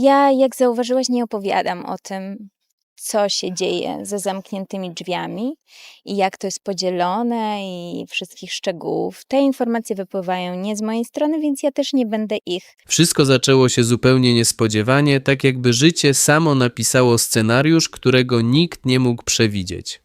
Ja, jak zauważyłaś, nie opowiadam o tym, co się dzieje za zamkniętymi drzwiami i jak to jest podzielone i wszystkich szczegółów. Te informacje wypływają nie z mojej strony, więc ja też nie będę ich Wszystko zaczęło się zupełnie niespodziewanie, tak jakby życie samo napisało scenariusz, którego nikt nie mógł przewidzieć.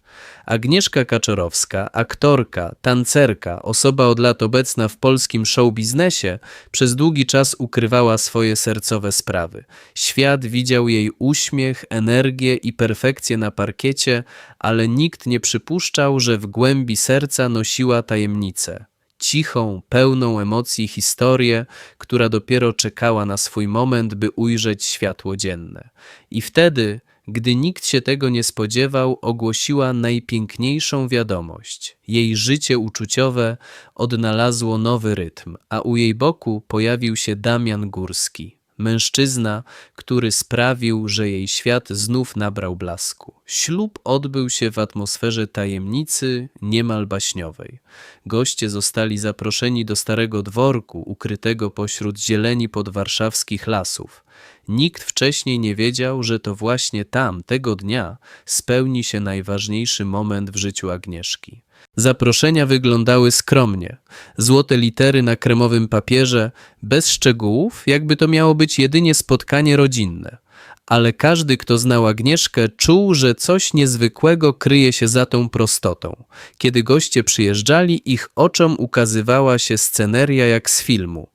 Agnieszka Kaczorowska, aktorka, tancerka, osoba od lat obecna w polskim showbiznesie, przez długi czas ukrywała swoje sercowe sprawy. Świat widział jej uśmiech, energię i perfekcję na parkiecie, ale nikt nie przypuszczał, że w głębi serca nosiła tajemnicę. Cichą, pełną emocji historię, która dopiero czekała na swój moment, by ujrzeć światło dzienne. I wtedy, gdy nikt się tego nie spodziewał, ogłosiła najpiękniejszą wiadomość. Jej życie uczuciowe odnalazło nowy rytm, a u jej boku pojawił się Damian Górski. Mężczyzna, który sprawił, że jej świat znów nabrał blasku. Ślub odbył się w atmosferze tajemnicy, niemal baśniowej. Goście zostali zaproszeni do starego dworku, ukrytego pośród zieleni podwarszawskich lasów. Nikt wcześniej nie wiedział, że to właśnie tam, tego dnia, spełni się najważniejszy moment w życiu Agnieszki. Zaproszenia wyglądały skromnie. Złote litery na kremowym papierze, bez szczegółów, jakby to miało być jedynie spotkanie rodzinne. Ale każdy, kto znał Agnieszkę, czuł, że coś niezwykłego kryje się za tą prostotą. Kiedy goście przyjeżdżali, ich oczom ukazywała się sceneria jak z filmu.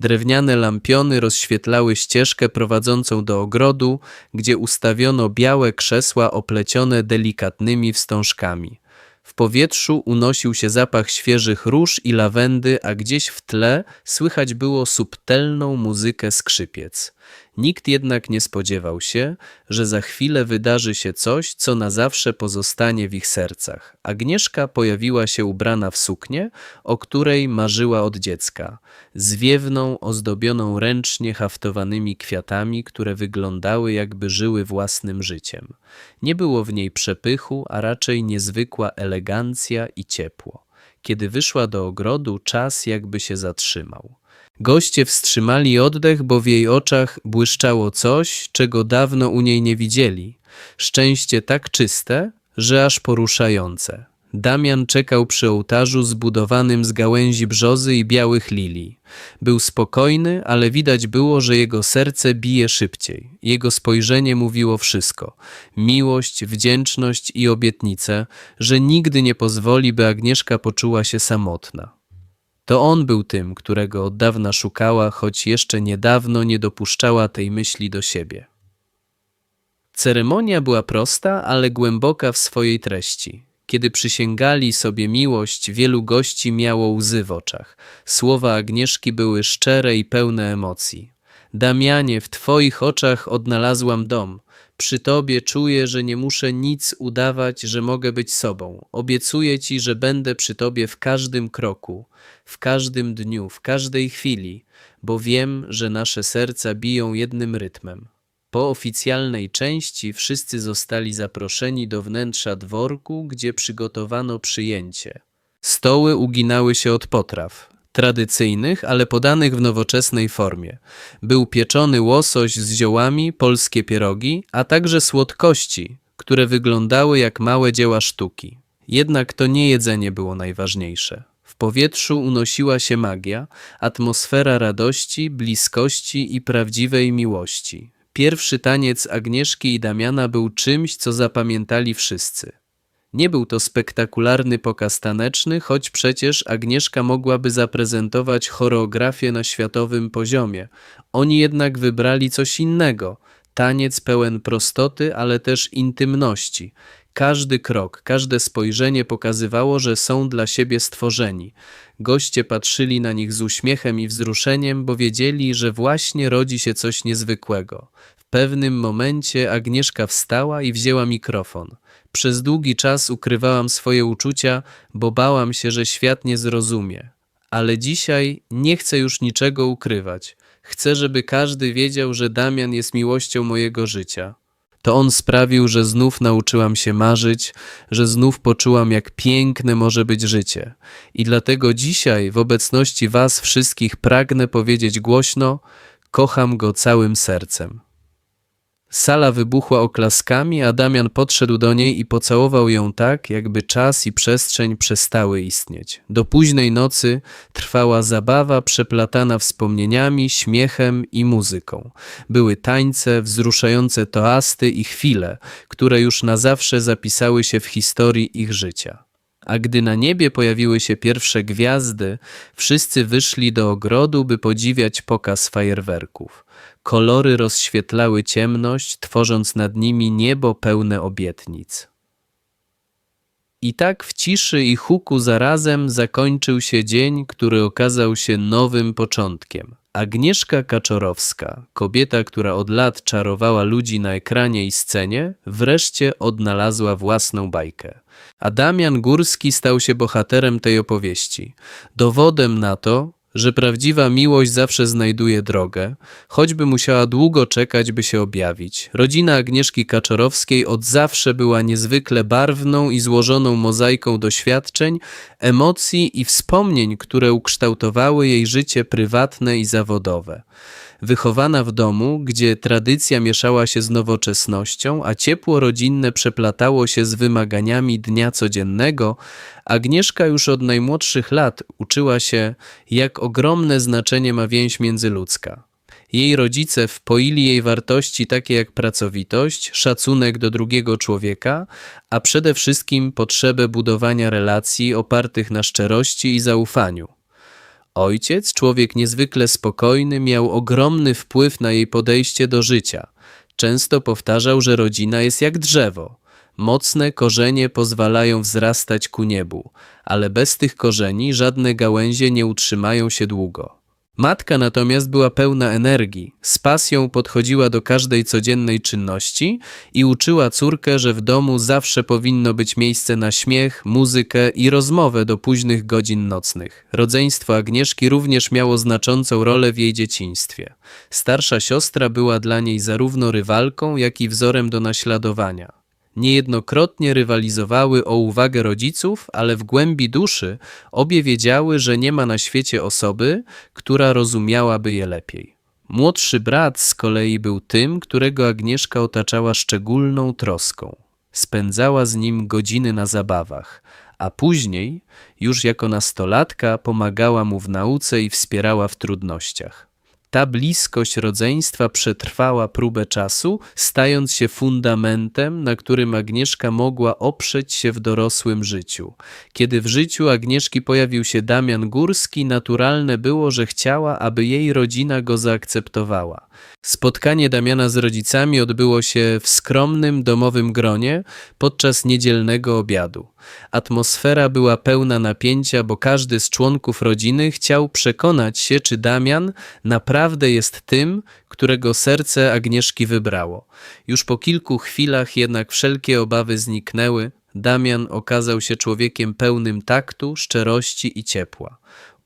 Drewniane lampiony rozświetlały ścieżkę prowadzącą do ogrodu, gdzie ustawiono białe krzesła oplecione delikatnymi wstążkami. W powietrzu unosił się zapach świeżych róż i lawendy, a gdzieś w tle słychać było subtelną muzykę skrzypiec. Nikt jednak nie spodziewał się, że za chwilę wydarzy się coś, co na zawsze pozostanie w ich sercach. Agnieszka pojawiła się ubrana w suknię, o której marzyła od dziecka. Zwiewną, ozdobioną ręcznie haftowanymi kwiatami, które wyglądały jakby żyły własnym życiem. Nie było w niej przepychu, a raczej niezwykła elegancja i ciepło. Kiedy wyszła do ogrodu, czas jakby się zatrzymał. Goście wstrzymali oddech, bo w jej oczach błyszczało coś, czego dawno u niej nie widzieli. Szczęście tak czyste, że aż poruszające. Damian czekał przy ołtarzu zbudowanym z gałęzi brzozy i białych lilii. Był spokojny, ale widać było, że jego serce bije szybciej. Jego spojrzenie mówiło wszystko: miłość, wdzięczność i obietnicę, że nigdy nie pozwoli, by Agnieszka poczuła się samotna. To on był tym, którego od dawna szukała, choć jeszcze niedawno nie dopuszczała tej myśli do siebie. Ceremonia była prosta, ale głęboka w swojej treści. Kiedy przysięgali sobie miłość, wielu gości miało łzy w oczach. Słowa Agnieszki były szczere i pełne emocji. Damianie, w Twoich oczach odnalazłam dom. Przy Tobie czuję, że nie muszę nic udawać, że mogę być sobą. Obiecuję Ci, że będę przy Tobie w każdym kroku, w każdym dniu, w każdej chwili, bo wiem, że nasze serca biją jednym rytmem. Po oficjalnej części wszyscy zostali zaproszeni do wnętrza dworku, gdzie przygotowano przyjęcie. Stoły uginały się od potraw. Tradycyjnych, ale podanych w nowoczesnej formie. Był pieczony łosoś z ziołami, polskie pierogi, a także słodkości, które wyglądały jak małe dzieła sztuki. Jednak to nie jedzenie było najważniejsze. W powietrzu unosiła się magia, atmosfera radości, bliskości i prawdziwej miłości. Pierwszy taniec Agnieszki i Damiana był czymś, co zapamiętali wszyscy. Nie był to spektakularny pokaz taneczny, choć przecież Agnieszka mogłaby zaprezentować choreografię na światowym poziomie. Oni jednak wybrali coś innego. Taniec pełen prostoty, ale też intymności. Każdy krok, każde spojrzenie pokazywało, że są dla siebie stworzeni. Goście patrzyli na nich z uśmiechem i wzruszeniem, bo wiedzieli, że właśnie rodzi się coś niezwykłego. W pewnym momencie Agnieszka wstała i wzięła mikrofon. Przez długi czas ukrywałam swoje uczucia, bo bałam się, że świat nie zrozumie. Ale dzisiaj nie chcę już niczego ukrywać. Chcę, żeby każdy wiedział, że Damian jest miłością mojego życia. To on sprawił, że znów nauczyłam się marzyć, że znów poczułam, jak piękne może być życie. I dlatego dzisiaj, w obecności Was wszystkich, pragnę powiedzieć głośno: kocham go całym sercem. Sala wybuchła oklaskami, a Damian podszedł do niej i pocałował ją tak, jakby czas i przestrzeń przestały istnieć. Do późnej nocy trwała zabawa przeplatana wspomnieniami, śmiechem i muzyką. Były tańce, wzruszające toasty i chwile, które już na zawsze zapisały się w historii ich życia. A gdy na niebie pojawiły się pierwsze gwiazdy, wszyscy wyszli do ogrodu, by podziwiać pokaz fajerwerków. Kolory rozświetlały ciemność, tworząc nad nimi niebo pełne obietnic. I tak w ciszy i huku zarazem zakończył się dzień, który okazał się nowym początkiem. Agnieszka Kaczorowska, kobieta, która od lat czarowała ludzi na ekranie i scenie, wreszcie odnalazła własną bajkę. A Damian Górski stał się bohaterem tej opowieści. Dowodem na to, że prawdziwa miłość zawsze znajduje drogę, choćby musiała długo czekać, by się objawić. Rodzina Agnieszki Kaczorowskiej od zawsze była niezwykle barwną i złożoną mozaiką doświadczeń, emocji i wspomnień, które ukształtowały jej życie prywatne i zawodowe. Wychowana w domu, gdzie tradycja mieszała się z nowoczesnością, a ciepło rodzinne przeplatało się z wymaganiami dnia codziennego, Agnieszka już od najmłodszych lat uczyła się, jak ogromne znaczenie ma więź międzyludzka. Jej rodzice wpoili jej wartości takie jak pracowitość, szacunek do drugiego człowieka, a przede wszystkim potrzebę budowania relacji opartych na szczerości i zaufaniu. Ojciec, człowiek niezwykle spokojny, miał ogromny wpływ na jej podejście do życia. Często powtarzał, że rodzina jest jak drzewo. Mocne korzenie pozwalają wzrastać ku niebu, ale bez tych korzeni żadne gałęzie nie utrzymają się długo. Matka natomiast była pełna energii, z pasją podchodziła do każdej codziennej czynności i uczyła córkę, że w domu zawsze powinno być miejsce na śmiech, muzykę i rozmowę do późnych godzin nocnych. Rodzeństwo Agnieszki również miało znaczącą rolę w jej dzieciństwie. Starsza siostra była dla niej zarówno rywalką, jak i wzorem do naśladowania. Niejednokrotnie rywalizowały o uwagę rodziców, ale w głębi duszy obie wiedziały, że nie ma na świecie osoby, która rozumiałaby je lepiej. Młodszy brat z kolei był tym, którego Agnieszka otaczała szczególną troską. Spędzała z nim godziny na zabawach, a później, już jako nastolatka, pomagała mu w nauce i wspierała w trudnościach. Ta bliskość rodzeństwa przetrwała próbę czasu, stając się fundamentem, na którym Agnieszka mogła oprzeć się w dorosłym życiu. Kiedy w życiu Agnieszki pojawił się Damian Górski, naturalne było, że chciała, aby jej rodzina go zaakceptowała. Spotkanie Damiana z rodzicami odbyło się w skromnym, domowym gronie podczas niedzielnego obiadu. Atmosfera była pełna napięcia, bo każdy z członków rodziny chciał przekonać się, czy Damian naprawdę jest tym, którego serce Agnieszki wybrało. Już po kilku chwilach jednak wszelkie obawy zniknęły. Damian okazał się człowiekiem pełnym taktu, szczerości i ciepła.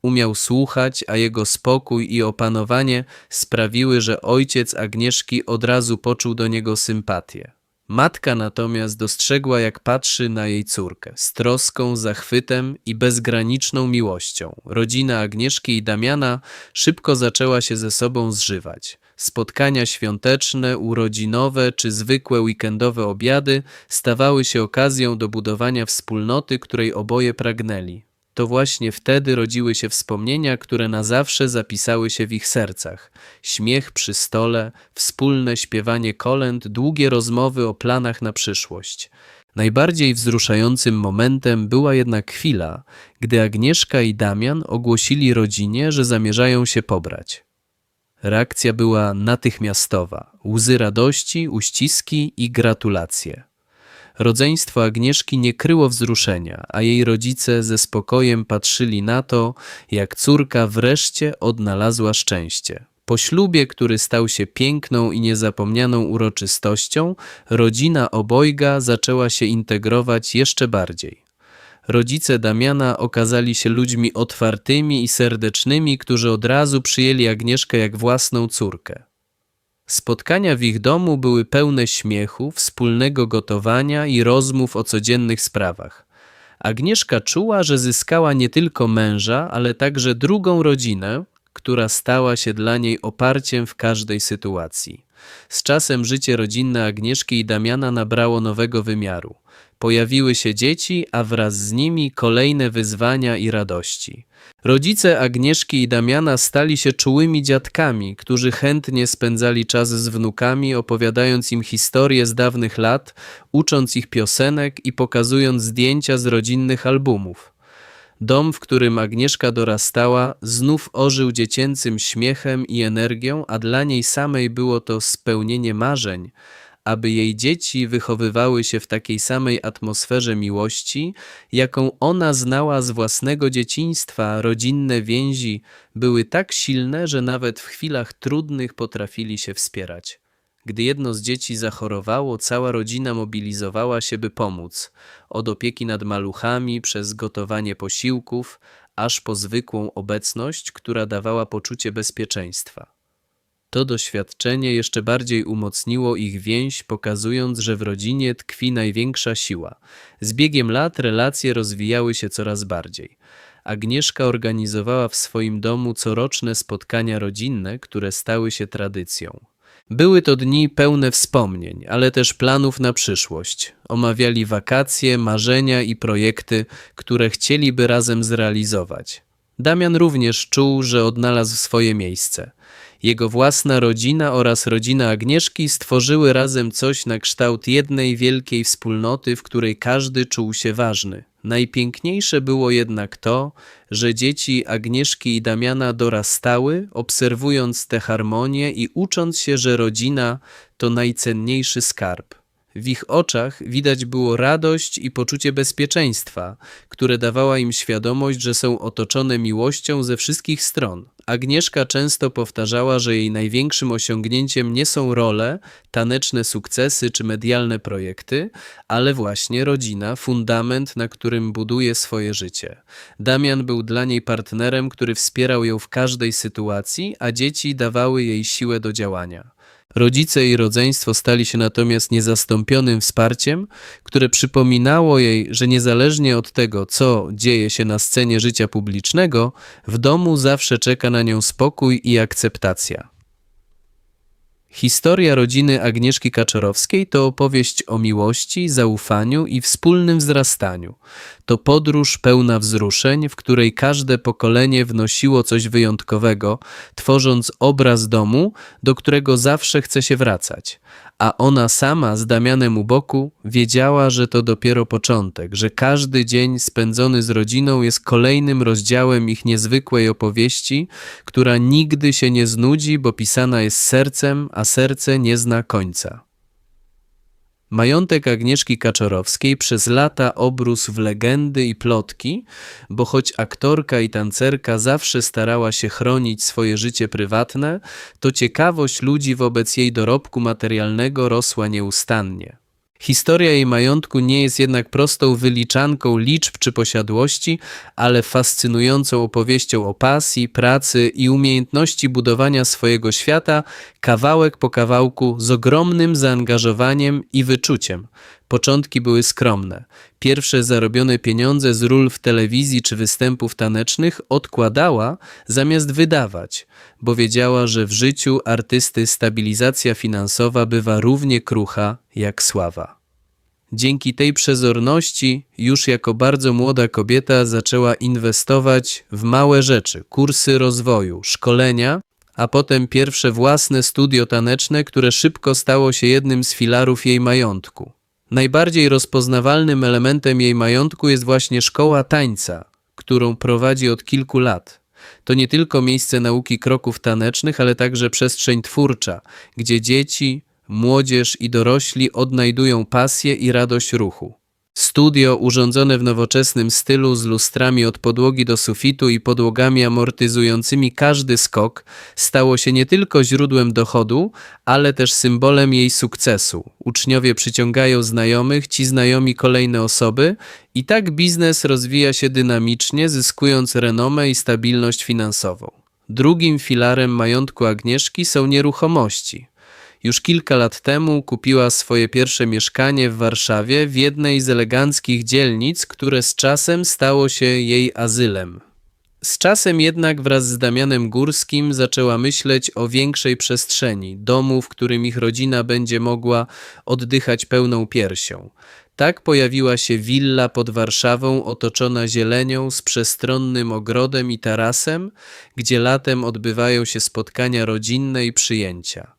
Umiał słuchać, a jego spokój i opanowanie sprawiły, że ojciec Agnieszki od razu poczuł do niego sympatię. Matka natomiast dostrzegła, jak patrzy na jej córkę, z troską, zachwytem i bezgraniczną miłością. Rodzina Agnieszki i Damiana szybko zaczęła się ze sobą zżywać. Spotkania świąteczne, urodzinowe czy zwykłe weekendowe obiady stawały się okazją do budowania wspólnoty, której oboje pragnęli. To właśnie wtedy rodziły się wspomnienia, które na zawsze zapisały się w ich sercach. Śmiech przy stole, wspólne śpiewanie kolęd, długie rozmowy o planach na przyszłość. Najbardziej wzruszającym momentem była jednak chwila, gdy Agnieszka i Damian ogłosili rodzinie, że zamierzają się pobrać. Reakcja była natychmiastowa. Łzy radości, uściski i gratulacje. Rodzeństwo Agnieszki nie kryło wzruszenia, a jej rodzice ze spokojem patrzyli na to, jak córka wreszcie odnalazła szczęście. Po ślubie, który stał się piękną i niezapomnianą uroczystością, rodzina obojga zaczęła się integrować jeszcze bardziej. Rodzice Damiana okazali się ludźmi otwartymi i serdecznymi, którzy od razu przyjęli Agnieszkę jak własną córkę. Spotkania w ich domu były pełne śmiechu, wspólnego gotowania i rozmów o codziennych sprawach. Agnieszka czuła, że zyskała nie tylko męża, ale także drugą rodzinę, która stała się dla niej oparciem w każdej sytuacji. Z czasem życie rodzinne Agnieszki i Damiana nabrało nowego wymiaru. Pojawiły się dzieci, a wraz z nimi kolejne wyzwania i radości. Rodzice Agnieszki i Damiana stali się czułymi dziadkami, którzy chętnie spędzali czas z wnukami, opowiadając im historie z dawnych lat, ucząc ich piosenek i pokazując zdjęcia z rodzinnych albumów. Dom, w którym Agnieszka dorastała, znów ożył dziecięcym śmiechem i energią, a dla niej samej było to spełnienie marzeń, aby jej dzieci wychowywały się w takiej samej atmosferze miłości, jaką ona znała z własnego dzieciństwa. Rodzinne więzi były tak silne, że nawet w chwilach trudnych potrafili się wspierać. Gdy jedno z dzieci zachorowało, cała rodzina mobilizowała się, by pomóc. Od opieki nad maluchami, przez gotowanie posiłków, aż po zwykłą obecność, która dawała poczucie bezpieczeństwa. To doświadczenie jeszcze bardziej umocniło ich więź, pokazując, że w rodzinie tkwi największa siła. Z biegiem lat relacje rozwijały się coraz bardziej. Agnieszka organizowała w swoim domu coroczne spotkania rodzinne, które stały się tradycją. Były to dni pełne wspomnień, ale też planów na przyszłość. Omawiali wakacje, marzenia i projekty, które chcieliby razem zrealizować. Damian również czuł, że odnalazł swoje miejsce. Jego własna rodzina oraz rodzina Agnieszki stworzyły razem coś na kształt jednej wielkiej wspólnoty, w której każdy czuł się ważny. Najpiękniejsze było jednak to, że dzieci Agnieszki i Damiana dorastały, obserwując tę harmonię i ucząc się, że rodzina to najcenniejszy skarb. W ich oczach widać było radość i poczucie bezpieczeństwa, które dawała im świadomość, że są otoczone miłością ze wszystkich stron. Agnieszka często powtarzała, że jej największym osiągnięciem nie są role, taneczne sukcesy czy medialne projekty, ale właśnie rodzina, fundament, na którym buduje swoje życie. Damian był dla niej partnerem, który wspierał ją w każdej sytuacji, a dzieci dawały jej siłę do działania. Rodzice i rodzeństwo stali się natomiast niezastąpionym wsparciem, które przypominało jej, że niezależnie od tego, co dzieje się na scenie życia publicznego, w domu zawsze czeka na nią spokój i akceptacja. Historia rodziny Agnieszki Kaczorowskiej to opowieść o miłości, zaufaniu i wspólnym wzrastaniu. To podróż pełna wzruszeń, w której każde pokolenie wnosiło coś wyjątkowego, tworząc obraz domu, do którego zawsze chce się wracać. A ona sama z Damianem u boku wiedziała, że to dopiero początek, że każdy dzień spędzony z rodziną jest kolejnym rozdziałem ich niezwykłej opowieści, która nigdy się nie znudzi, bo pisana jest sercem, a serce nie zna końca. Majątek Agnieszki Kaczorowskiej przez lata obrósł w legendy i plotki, bo choć aktorka i tancerka zawsze starała się chronić swoje życie prywatne, to ciekawość ludzi wobec jej dorobku materialnego rosła nieustannie. Historia jej majątku nie jest jednak prostą wyliczanką liczb czy posiadłości, ale fascynującą opowieścią o pasji, pracy i umiejętności budowania swojego świata, kawałek po kawałku z ogromnym zaangażowaniem i wyczuciem. Początki były skromne. Pierwsze zarobione pieniądze z ról w telewizji czy występów tanecznych odkładała zamiast wydawać, bo wiedziała, że w życiu artysty stabilizacja finansowa bywa równie krucha jak sława. Dzięki tej przezorności, już jako bardzo młoda kobieta zaczęła inwestować w małe rzeczy, kursy rozwoju, szkolenia, a potem pierwsze własne studio taneczne, które szybko stało się jednym z filarów jej majątku. Najbardziej rozpoznawalnym elementem jej majątku jest właśnie szkoła tańca, którą prowadzi od kilku lat. To nie tylko miejsce nauki kroków tanecznych, ale także przestrzeń twórcza, gdzie dzieci, młodzież i dorośli odnajdują pasję i radość ruchu. Studio urządzone w nowoczesnym stylu z lustrami od podłogi do sufitu i podłogami amortyzującymi każdy skok stało się nie tylko źródłem dochodu, ale też symbolem jej sukcesu. Uczniowie przyciągają znajomych, ci znajomi kolejne osoby i tak biznes rozwija się dynamicznie, zyskując renomę i stabilność finansową. Drugim filarem majątku Agnieszki są nieruchomości. Już kilka lat temu kupiła swoje pierwsze mieszkanie w Warszawie w jednej z eleganckich dzielnic, które z czasem stało się jej azylem. Z czasem jednak wraz z Damianem Górskim zaczęła myśleć o większej przestrzeni, domu, w którym ich rodzina będzie mogła oddychać pełną piersią. Tak pojawiła się willa pod Warszawą otoczona zielenią z przestronnym ogrodem i tarasem, gdzie latem odbywają się spotkania rodzinne i przyjęcia.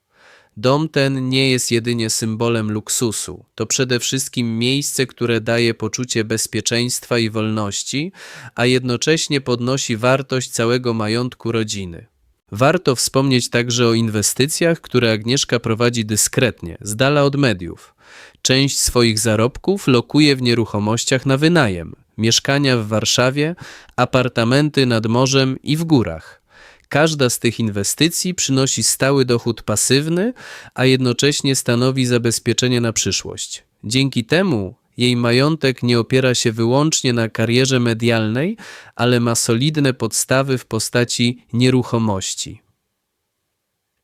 Dom ten nie jest jedynie symbolem luksusu, to przede wszystkim miejsce, które daje poczucie bezpieczeństwa i wolności, a jednocześnie podnosi wartość całego majątku rodziny. Warto wspomnieć także o inwestycjach, które Agnieszka prowadzi dyskretnie, z dala od mediów. Część swoich zarobków lokuje w nieruchomościach na wynajem, mieszkania w Warszawie, apartamenty nad morzem i w górach. Każda z tych inwestycji przynosi stały dochód pasywny, a jednocześnie stanowi zabezpieczenie na przyszłość. Dzięki temu jej majątek nie opiera się wyłącznie na karierze medialnej, ale ma solidne podstawy w postaci nieruchomości.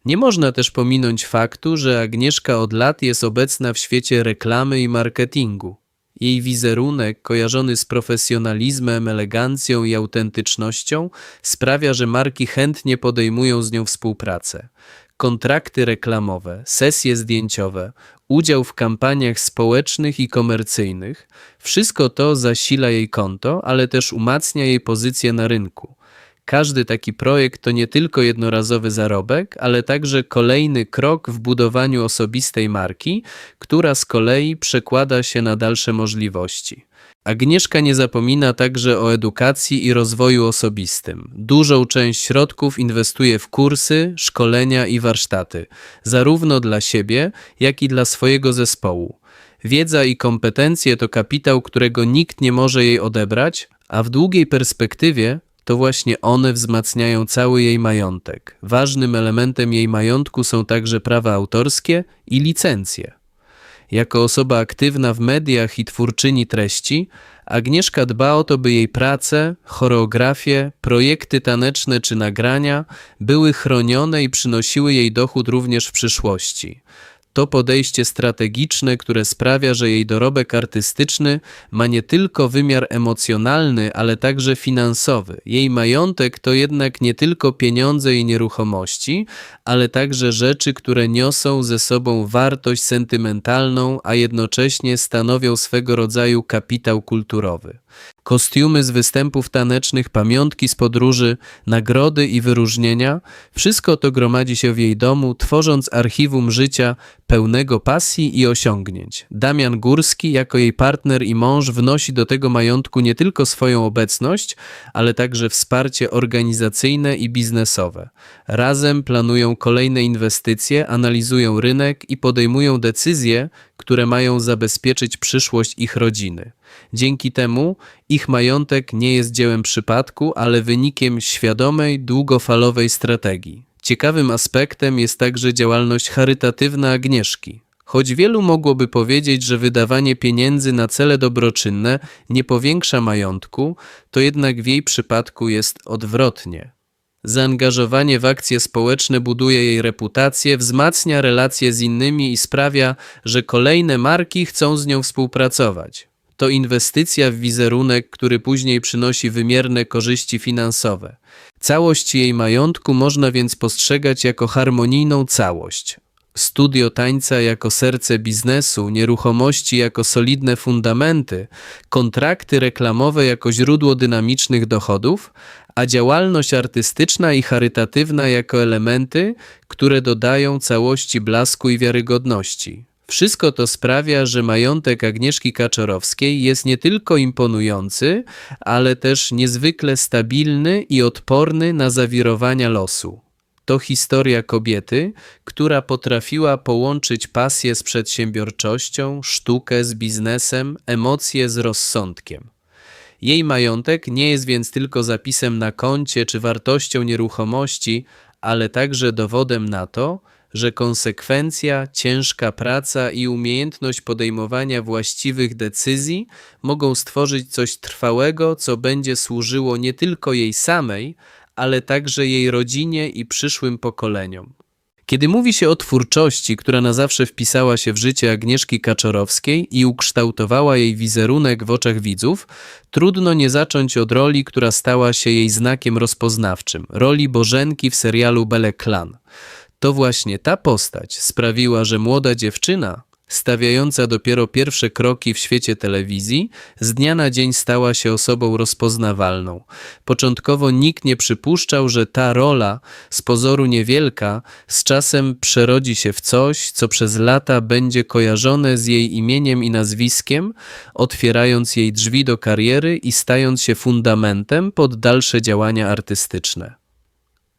Nie można też pominąć faktu, że Agnieszka od lat jest obecna w świecie reklamy i marketingu. Jej wizerunek, kojarzony z profesjonalizmem, elegancją i autentycznością, sprawia, że marki chętnie podejmują z nią współpracę. Kontrakty reklamowe, sesje zdjęciowe, udział w kampaniach społecznych i komercyjnych wszystko to zasila jej konto, ale też umacnia jej pozycję na rynku. Każdy taki projekt to nie tylko jednorazowy zarobek, ale także kolejny krok w budowaniu osobistej marki, która z kolei przekłada się na dalsze możliwości. Agnieszka nie zapomina także o edukacji i rozwoju osobistym. Dużą część środków inwestuje w kursy, szkolenia i warsztaty, zarówno dla siebie, jak i dla swojego zespołu. Wiedza i kompetencje to kapitał, którego nikt nie może jej odebrać, a w długiej perspektywie to właśnie one wzmacniają cały jej majątek. Ważnym elementem jej majątku są także prawa autorskie i licencje. Jako osoba aktywna w mediach i twórczyni treści, Agnieszka dba o to, by jej prace, choreografie, projekty taneczne czy nagrania były chronione i przynosiły jej dochód również w przyszłości. To podejście strategiczne, które sprawia, że jej dorobek artystyczny ma nie tylko wymiar emocjonalny, ale także finansowy. Jej majątek to jednak nie tylko pieniądze i nieruchomości, ale także rzeczy, które niosą ze sobą wartość sentymentalną, a jednocześnie stanowią swego rodzaju kapitał kulturowy. Kostiumy z występów tanecznych, pamiątki z podróży, nagrody i wyróżnienia wszystko to gromadzi się w jej domu, tworząc archiwum życia pełnego pasji i osiągnięć. Damian Górski, jako jej partner i mąż, wnosi do tego majątku nie tylko swoją obecność, ale także wsparcie organizacyjne i biznesowe. Razem planują kolejne inwestycje, analizują rynek i podejmują decyzje, które mają zabezpieczyć przyszłość ich rodziny. Dzięki temu ich majątek nie jest dziełem przypadku, ale wynikiem świadomej, długofalowej strategii. Ciekawym aspektem jest także działalność charytatywna Agnieszki. Choć wielu mogłoby powiedzieć, że wydawanie pieniędzy na cele dobroczynne nie powiększa majątku, to jednak w jej przypadku jest odwrotnie. Zaangażowanie w akcje społeczne buduje jej reputację, wzmacnia relacje z innymi i sprawia, że kolejne marki chcą z nią współpracować. To inwestycja w wizerunek, który później przynosi wymierne korzyści finansowe. Całość jej majątku można więc postrzegać jako harmonijną całość. Studio tańca jako serce biznesu, nieruchomości jako solidne fundamenty, kontrakty reklamowe jako źródło dynamicznych dochodów, a działalność artystyczna i charytatywna jako elementy, które dodają całości blasku i wiarygodności. Wszystko to sprawia, że majątek Agnieszki Kaczorowskiej jest nie tylko imponujący, ale też niezwykle stabilny i odporny na zawirowania losu. To historia kobiety, która potrafiła połączyć pasję z przedsiębiorczością, sztukę z biznesem, emocje z rozsądkiem. Jej majątek nie jest więc tylko zapisem na koncie czy wartością nieruchomości, ale także dowodem na to, że konsekwencja, ciężka praca i umiejętność podejmowania właściwych decyzji mogą stworzyć coś trwałego, co będzie służyło nie tylko jej samej, ale także jej rodzinie i przyszłym pokoleniom. Kiedy mówi się o twórczości, która na zawsze wpisała się w życie Agnieszki Kaczorowskiej i ukształtowała jej wizerunek w oczach widzów, trudno nie zacząć od roli, która stała się jej znakiem rozpoznawczym roli Bożenki w serialu Belle Clan. To właśnie ta postać sprawiła, że młoda dziewczyna, stawiająca dopiero pierwsze kroki w świecie telewizji, z dnia na dzień stała się osobą rozpoznawalną. Początkowo nikt nie przypuszczał, że ta rola, z pozoru niewielka, z czasem przerodzi się w coś, co przez lata będzie kojarzone z jej imieniem i nazwiskiem, otwierając jej drzwi do kariery i stając się fundamentem pod dalsze działania artystyczne.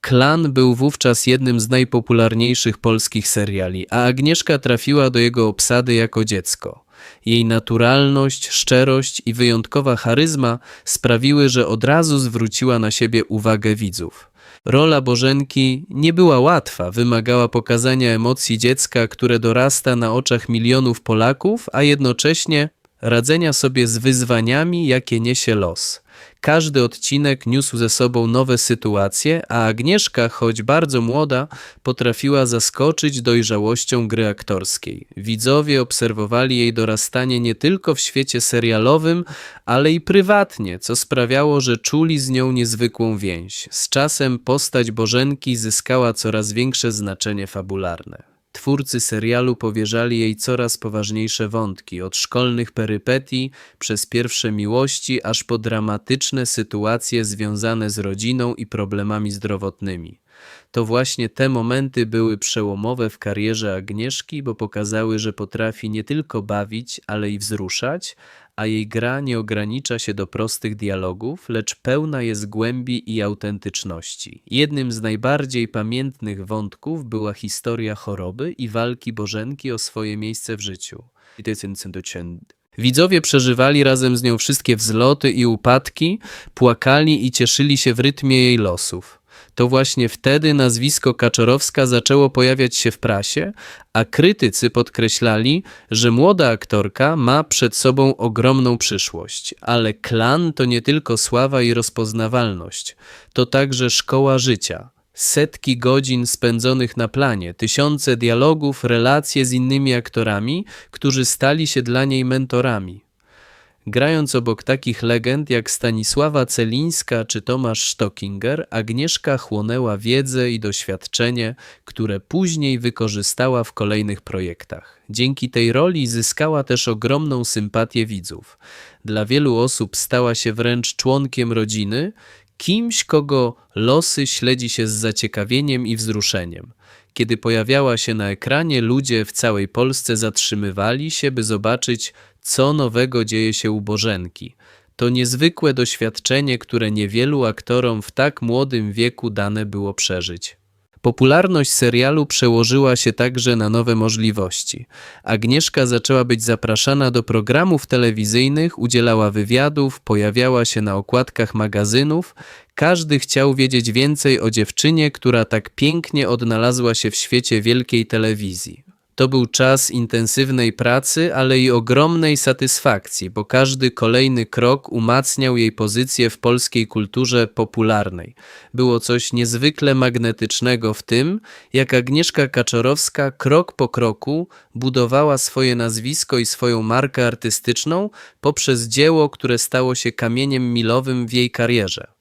Klan był wówczas jednym z najpopularniejszych polskich seriali, a Agnieszka trafiła do jego obsady jako dziecko. Jej naturalność, szczerość i wyjątkowa charyzma sprawiły, że od razu zwróciła na siebie uwagę widzów. Rola Bożenki nie była łatwa, wymagała pokazania emocji dziecka, które dorasta na oczach milionów Polaków, a jednocześnie radzenia sobie z wyzwaniami, jakie niesie los. Każdy odcinek niósł ze sobą nowe sytuacje, a Agnieszka, choć bardzo młoda, potrafiła zaskoczyć dojrzałością gry aktorskiej. Widzowie obserwowali jej dorastanie nie tylko w świecie serialowym, ale i prywatnie, co sprawiało, że czuli z nią niezwykłą więź. Z czasem postać Bożenki zyskała coraz większe znaczenie fabularne. Twórcy serialu powierzali jej coraz poważniejsze wątki, od szkolnych perypetii, przez pierwsze miłości, aż po dramatyczne sytuacje związane z rodziną i problemami zdrowotnymi. To właśnie te momenty były przełomowe w karierze Agnieszki, bo pokazały, że potrafi nie tylko bawić, ale i wzruszać, a jej gra nie ogranicza się do prostych dialogów, lecz pełna jest głębi i autentyczności. Jednym z najbardziej pamiętnych wątków była historia choroby i walki Bożenki o swoje miejsce w życiu. Widzowie przeżywali razem z nią wszystkie wzloty i upadki, płakali i cieszyli się w rytmie jej losów. To właśnie wtedy nazwisko Kaczorowska zaczęło pojawiać się w prasie, a krytycy podkreślali, że młoda aktorka ma przed sobą ogromną przyszłość. Ale klan to nie tylko sława i rozpoznawalność, to także szkoła życia. Setki godzin spędzonych na planie, tysiące dialogów, relacje z innymi aktorami, którzy stali się dla niej mentorami. Grając obok takich legend jak Stanisława Celińska czy Tomasz Stockinger, Agnieszka chłonęła wiedzę i doświadczenie, które później wykorzystała w kolejnych projektach. Dzięki tej roli zyskała też ogromną sympatię widzów. Dla wielu osób stała się wręcz członkiem rodziny, kimś, kogo losy śledzi się z zaciekawieniem i wzruszeniem. Kiedy pojawiała się na ekranie, ludzie w całej Polsce zatrzymywali się, by zobaczyć, co nowego dzieje się u Bożenki. To niezwykłe doświadczenie, które niewielu aktorom w tak młodym wieku dane było przeżyć. Popularność serialu przełożyła się także na nowe możliwości. Agnieszka zaczęła być zapraszana do programów telewizyjnych, udzielała wywiadów, pojawiała się na okładkach magazynów. Każdy chciał wiedzieć więcej o dziewczynie, która tak pięknie odnalazła się w świecie wielkiej telewizji. To był czas intensywnej pracy, ale i ogromnej satysfakcji, bo każdy kolejny krok umacniał jej pozycję w polskiej kulturze popularnej. Było coś niezwykle magnetycznego w tym, jak Agnieszka Kaczorowska krok po kroku budowała swoje nazwisko i swoją markę artystyczną poprzez dzieło, które stało się kamieniem milowym w jej karierze.